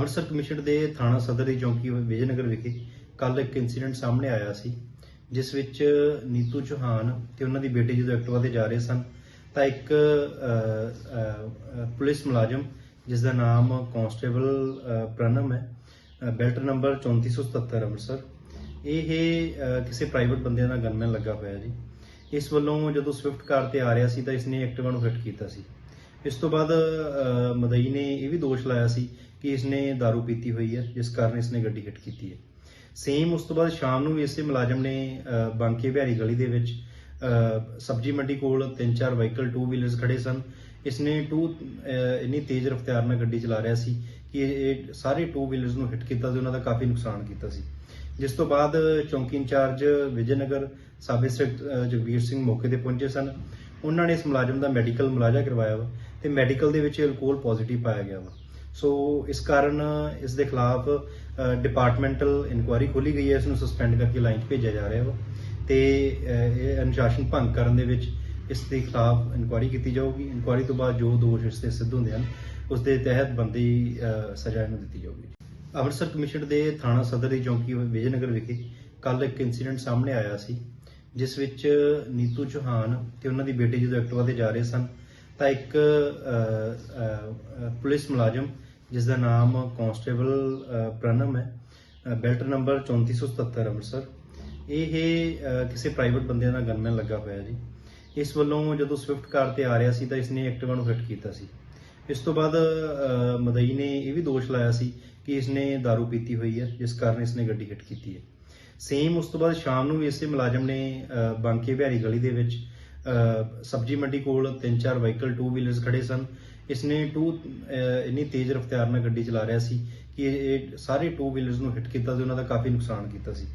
Amritsar commission ਦੇ ਥਾਣਾ ਸਦਰ ਦੀ ਚੌਂਕੀ ਵਿਜੇਨਗਰ ਵਿਖੇ ਕੱਲ ਇੱਕ ਇਨਸੀਡੈਂਟ ਸਾਹਮਣੇ ਆਇਆ ਸੀ ਜਿਸ ਵਿੱਚ ਨੀਤੂ ਚੌਹਾਨ ਤੇ ਉਹਨਾਂ ਦੀ ਬੇਟੀ ਜਦੋਂ ਐਕਟਿਵਾ ਤੇ ਜਾ ਰਹੇ ਸਨ ਤਾਂ ਇੱਕ ਪੁਲਿਸ ਮੁਲਾਜ਼ਮ ਜਿਸ ਦਾ ਨਾਮ ਕਾਂਸਟੇਬਲ ਅ, ਪ੍ਰਣਮ ਹੈ ਬੈਲਟ ਨੰਬਰ 3477 ਅੰਮ੍ਰਿਤਸਰ ਇਹ ਕਿਸੇ ਪ੍ਰਾਈਵੇਟ ਬੰਦੇ ਦਾ ਗਨਮੈਨ ਲੱਗਾ ਹੋਇਆ ਜੀ। ਇਸ ਵੱਲੋਂ ਜਦੋਂ ਸਵਿਫਟ ਕਾਰ ਤੇ ਆ ਰਿਹਾ ਸੀ ਤਾਂ ਇਸਨੇ ਐਕਟਿਵਾ ਨੂੰ ਹਿੱਟ ਕੀਤਾ ਸੀ। ਇਸ ਤੋਂ ਬਾਅਦ ਮਦਈ ਨੇ ਇਹ ਵੀ ਦੋਸ਼ ਲਾਇਆ ਸੀ ਕਿ ਇਸਨੇ दारू ਪੀਤੀ ਹੋਈ ਹੈ ਜਿਸ ਕਾਰਨ ਇਸਨੇ ਗੱਡੀ ਹਿੱਟ ਕੀਤੀ ਹੈ। ਸੇਮ ਉਸ ਤੋਂ ਬਾਅਦ ਸ਼ਾਮ ਨੂੰ ਵੀ ਇਸੇ ਮੁਲਾਜ਼ਮ ਨੇ ਬਾਂਕੇ ਬਿਹਾਰੀ ਗਲੀ ਦੇ ਵਿੱਚ ਸਬਜ਼ੀ ਮੰਡੀ ਕੋਲ ਤਿੰਨ ਚਾਰ ਵਹੀਕਲ ਟੂ ਵੀਲਰਸ ਖੜੇ ਸਨ। ਇਸਨੇ ਟੂ ਇੰਨੀ ਤੇਜ਼ ਰਫ਼ਤਾਰ ਨਾਲ ਗੱਡੀ ਚਲਾ ਰਿਹਾ ਸੀ ਕਿ ਇਹ ਸਾਰੇ ਟੂ ਵੀਲਰਸ ਨੂੰ ਹਿੱਟ ਕੀਤਾ ਤੇ ਉਹਨਾਂ ਦਾ ਕਾਫੀ ਨੁਕਸਾਨ ਕੀਤਾ ਸੀ। ਜਿਸ ਤੋਂ ਬਾਅਦ ਚੌਂਕੀ ਇੰਚਾਰਜ ਵਿਜੇਨਗਰ ਸਾਬ ਇੰਸਪੈਕਟਰ ਅ, ਜਗਵੀਰ ਸਿੰਘ ਮੌਕੇ ਤੇ ਪਹੁੰਚੇ ਸਨ। ਉਹਨਾਂ ਨੇ ਇਸ ਮੁਲਾਜ਼ਮ ਦਾ ਮੈਡੀਕਲ ਮੁਲਾਜ਼ਾ ਕਰਵਾਇਆ ਵਾ ਤੇ ਮੈਡੀਕਲ ਦੇ ਵਿੱਚ ਅਲਕੋਹਲ ਪੋਜ਼ਿਟਿਵ ਪਾਇਆ ਗਿਆ ਵਾ। ਸੋ ਇਸ ਕਾਰਨ ਇਸ ਦੇ ਖਿਲਾਫ ਡਿਪਾਰਟਮੈਂਟਲ ਇਨਕੁਆਇਰੀ ਖੋਲੀ ਗਈ ਹੈ ਇਸ ਨੂੰ ਸਸਪੈਂਡ ਕਰਕੇ ਲਾਈਨ 'ਚ ਭੇਜਿਆ ਜਾ ਰਿਹਾ ਵਾ। ਤੇ ਇਹ ਅਨੁਸ਼ਾਸਨ ਭੰਗ ਕਰਨ ਦੇ ਵਿੱਚ ਇਸ ਦੇ ਖਿਲਾਫ ਇਨਕੁਆਇਰੀ ਕੀਤੀ ਜਾਊਗੀ। ਇਨਕੁਆਇਰੀ ਤੋਂ ਬਾਅਦ ਜੋ ਦੋਸ਼ ਇਸ ਤੇ ਸਿੱਧ ਹੁੰਦੇ ਹਨ ਉਸ ਦੇ ਤਹਿਤ ਬੰਦੀ ਅ, ਸਜ਼ਾ ਇਹਨੂੰ ਦਿੱਤੀ ਜਾਊਗੀ। ਅੰਮ੍ਰਿਤਸਰ ਕਮਿਸ਼ਨ ਦੇ ਥਾਣਾ ਸਦਰ ਦੀ ਚੌਂਕੀ ਵਿਜੇਨਗਰ ਵਿਖੇ ਕੱਲ ਇੱਕ ਇਨਸੀਡੈਂਟ ਸਾਹਮਣੇ ਆਇਆ ਸੀ ਜਿਸ ਵਿੱਚ ਨੀਤੂ ਚੌਹਾਨ ਤੇ ਉਹਨਾਂ ਦੀ ਬੇਟੀ ਜਦੋਂ ਐਕਟਿਵਾ ਤੇ ਜਾ ਰਹੇ ਸਨ ਤਾਂ ਇੱਕ ਪੁਲਿਸ ਮੁਲਾਜ਼ਮ ਜਿਸ ਦਾ ਨਾਮ ਕਾਂਸਟੇਬਲ ਅ, ਪ੍ਰਣਮ ਹੈ ਬੈਲਟ ਨੰਬਰ 3477 ਅੰਮ੍ਰਿਤਸਰ। ਇਹ ਕਿਸੇ ਪ੍ਰਾਈਵੇਟ ਬੰਦੇ ਦਾ ਗਨਮੈਨ ਲੱਗਾ ਹੋਇਆ ਜੀ। ਇਸ ਵੱਲੋਂ ਜਦੋਂ ਸਵਿਫਟ ਕਾਰ ਤੇ ਆ ਰਿਹਾ ਸੀ ਤਾਂ ਇਸਨੇ ਐਕਟਿਵਾ ਨੂੰ ਹਿੱਟ ਕੀਤਾ ਸੀ। ਇਸ ਤੋਂ ਬਾਅਦ ਮਦਈ ਨੇ ਇਹ ਵੀ ਦੋਸ਼ ਲਾਇਆ ਸੀ ਕਿ ਇਸਨੇ दारू ਪੀਤੀ ਹੋਈ ਹੈ ਜਿਸ ਕਾਰਨ ਇਸਨੇ ਗੱਡੀ ਹਿੱਟ ਕੀਤੀ ਹੈ। ਸੇਮ ਉਸ ਤੋਂ ਬਾਅਦ ਸ਼ਾਮ ਨੂੰ ਵੀ ਇਸੇ ਮੁਲਾਜ਼ਮ ਨੇ ਬਾਂਕੇ ਬਿਹਾਰੀ ਗਲੀ ਦੇ ਵਿੱਚ ਸਬਜ਼ੀ ਮੰਡੀ ਕੋਲ ਤਿੰਨ ਚਾਰ ਵਹੀਕਲ ਟੂ ਵੀਲਰਸ ਖੜੇ ਸਨ। ਇਸਨੇ ਟੂ ਇੰਨੀ ਤੇਜ਼ ਰਫ਼ਤਾਰ ਨਾਲ ਗੱਡੀ ਚਲਾ ਰਿਹਾ ਸੀ ਕਿ ਇਹ ਸਾਰੇ ਟੂ ਵੀਲਰਸ ਨੂੰ ਹਿੱਟ ਕੀਤਾ ਤੇ ਉਹਨਾਂ ਦਾ ਕਾਫੀ ਨੁਕਸਾਨ ਕੀਤਾ ਸੀ।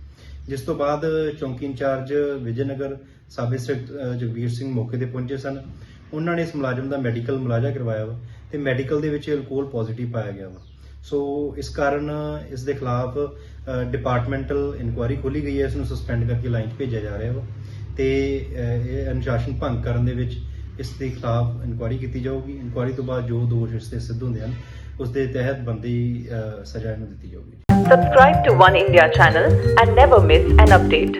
ਜਿਸ ਤੋਂ ਬਾਅਦ ਚੌਂਕੀ ਇੰਚਾਰਜ ਵਿਜੇਨਗਰ ਸਾਬ ਇੰਸਪੈਕਟਰ ਅ, ਜਗਵੀਰ ਸਿੰਘ ਮੌਕੇ ਤੇ ਪਹੁੰਚੇ ਸਨ। ਉਹਨਾਂ ਨੇ ਇਸ ਮੁਲਾਜ਼ਮ ਦਾ ਮੈਡੀਕਲ ਮੁਲਾਜ਼ਾ ਕਰਵਾਇਆ ਵਾ ਤੇ ਮੈਡੀਕਲ ਦੇ ਵਿੱਚ ਅਲਕੋਹਲ ਪੋਜ਼ਿਟਿਵ ਪਾਇਆ ਗਿਆ ਵਾ। ਸੋ ਇਸ ਕਾਰਨ ਇਸ ਦੇ ਖਿਲਾਫ ਡਿਪਾਰਟਮੈਂਟਲ ਇਨਕੁਆਇਰੀ ਖੋਲੀ ਗਈ ਹੈ। ਇਸ ਨੂੰ ਸਸਪੈਂਡ ਕਰਕੇ ਲਾਈਨ 'ਚ ਭੇਜਿਆ ਜਾ ਰਿਹਾ ਵਾ। ਤੇ ਇਹ ਅਨੁਸ਼ਾਸਨ ਭੰਗ ਕਰਨ ਦੇ ਵਿੱਚ ਇਸ ਦੇ ਖਿਲਾਫ ਇਨਕੁਆਇਰੀ ਕੀਤੀ ਜਾਊਗੀ ਇਨਕੁਆਇਰੀ ਤੋਂ ਬਾਅਦ ਜੋ ਦੋਸ਼ ਇਸ ਤੇ ਸਿੱਧ ਹੁੰਦੇ ਹਨ ਉਸ ਦੇ ਤਹਿਤ ਬੰਦੀ ਅ, ਸਜ਼ਾ ਇਹਨੂੰ ਦਿੱਤੀ ਜਾਊਗੀ Subscribe to One India channel and never miss an update.